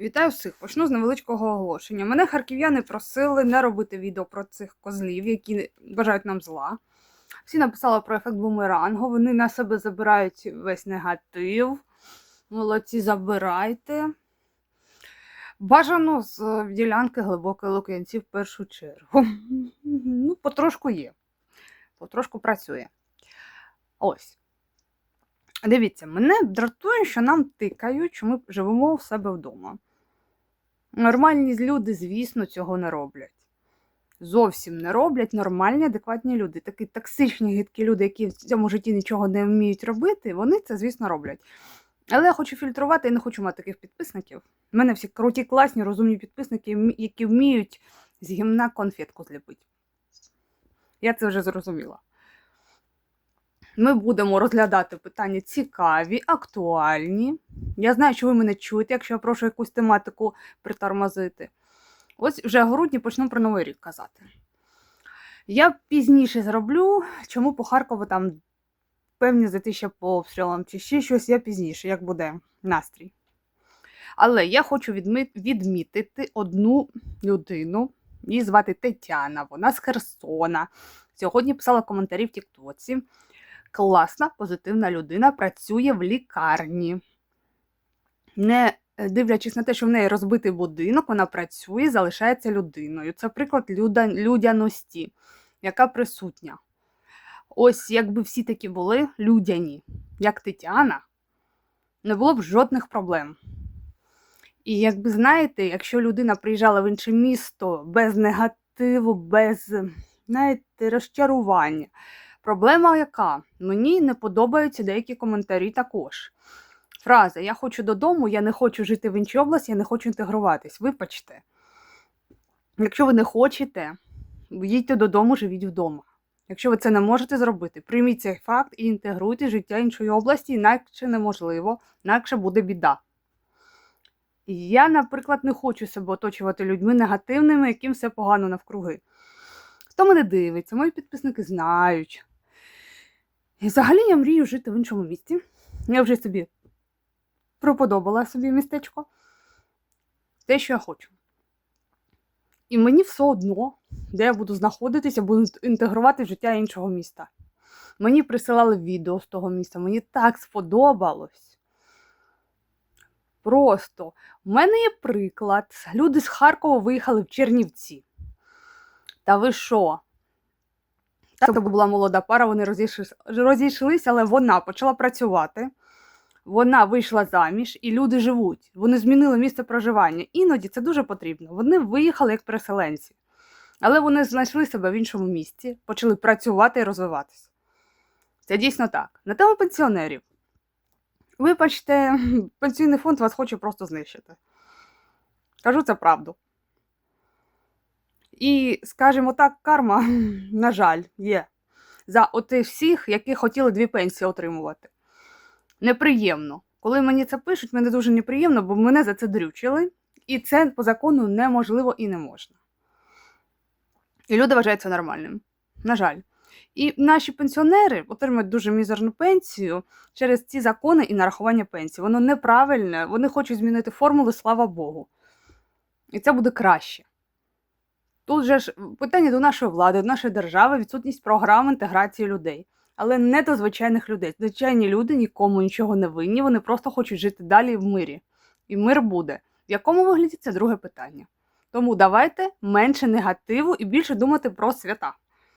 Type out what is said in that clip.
Вітаю всіх! Почну з невеличкого оголошення. Мене харків'яни просили не робити відео про цих козлів, які бажають нам зла. Всі написали про ефект бумерангу, вони на себе забирають весь негатив. Молодці, забирайте. Бажано з ділянки глибокої лук'янці в першу чергу. Ну, потрошку є. Потрошку працює. Ось. Дивіться, мене дратує, що нам тикають, що ми живемо в себе вдома. Нормальні люди, звісно, цього не роблять. Зовсім не роблять нормальні, адекватні люди. Такі токсичні, гидкі люди, які в цьому житті нічого не вміють робити, вони це, звісно, роблять. Але я хочу фільтрувати і не хочу мати таких підписників. У мене всі круті, класні, розумні підписники, які вміють з гімна конфетку зліпити. Я це вже зрозуміла. Ми будемо розглядати питання цікаві, актуальні. Я знаю, що ви мене чуєте, якщо я прошу якусь тематику притормозити. Ось вже в грудні почну про Новий рік казати. Я пізніше зроблю, чому по Харкову там певні затища по обстрілам, чи ще щось я пізніше, як буде настрій. Але я хочу відмітити одну людину, її звати Тетяна, вона з Херсона. Сьогодні писала коментарі в Тіктоці класна, позитивна людина працює в лікарні. Не е, дивлячись на те, що в неї розбитий будинок, вона працює, залишається людиною. Це приклад людяності, яка присутня. Ось якби всі такі були людяні, як Тетяна, не було б жодних проблем. І якби знаєте, якщо людина приїжджала в інше місто без негативу, без знаєте, розчарування, Проблема яка? Мені не подобаються деякі коментарі також. Фраза Я хочу додому, я не хочу жити в іншій області, я не хочу інтегруватись. Вибачте. Якщо ви не хочете, їдьте додому, живіть вдома. Якщо ви це не можете зробити, прийміть цей факт і інтегруйте життя іншої області, інакше неможливо, інакше буде біда. Я, наприклад, не хочу себе оточувати людьми негативними, яким все погано навкруги. Хто мене дивиться, мої підписники знають. І взагалі я мрію жити в іншому місті. Я вже собі проподобала собі містечко. Те, що я хочу. І мені все одно, де я буду знаходитися, буду інтегрувати в життя іншого міста. Мені присилали відео з того міста, мені так сподобалось. Просто у мене є приклад. Люди з Харкова виїхали в Чернівці. Та ви що? Це була молода пара, вони розійшлися, розійшлися, але вона почала працювати. Вона вийшла заміж, і люди живуть. Вони змінили місце проживання. Іноді це дуже потрібно. Вони виїхали як переселенці, але вони знайшли себе в іншому місці, почали працювати і розвиватися. Це дійсно так. На тему пенсіонерів. Вибачте, пенсійний фонд вас хоче просто знищити. Кажу це правду. І, скажімо так, карма, на жаль, є. За отих всіх, які хотіли дві пенсії отримувати. Неприємно. Коли мені це пишуть, мені дуже неприємно, бо мене за це дрючили, і це по закону неможливо і не можна. І люди вважають це нормальним. На жаль. І наші пенсіонери отримують дуже мізерну пенсію через ці закони і нарахування пенсії. Воно неправильне, вони хочуть змінити формули, слава Богу. І це буде краще. Тут же ж питання до нашої влади, до нашої держави, відсутність програм інтеграції людей. Але не до звичайних людей. Звичайні люди нікому нічого не винні, вони просто хочуть жити далі в мирі. І мир буде. В якому вигляді це друге питання. Тому давайте менше негативу і більше думати про свята.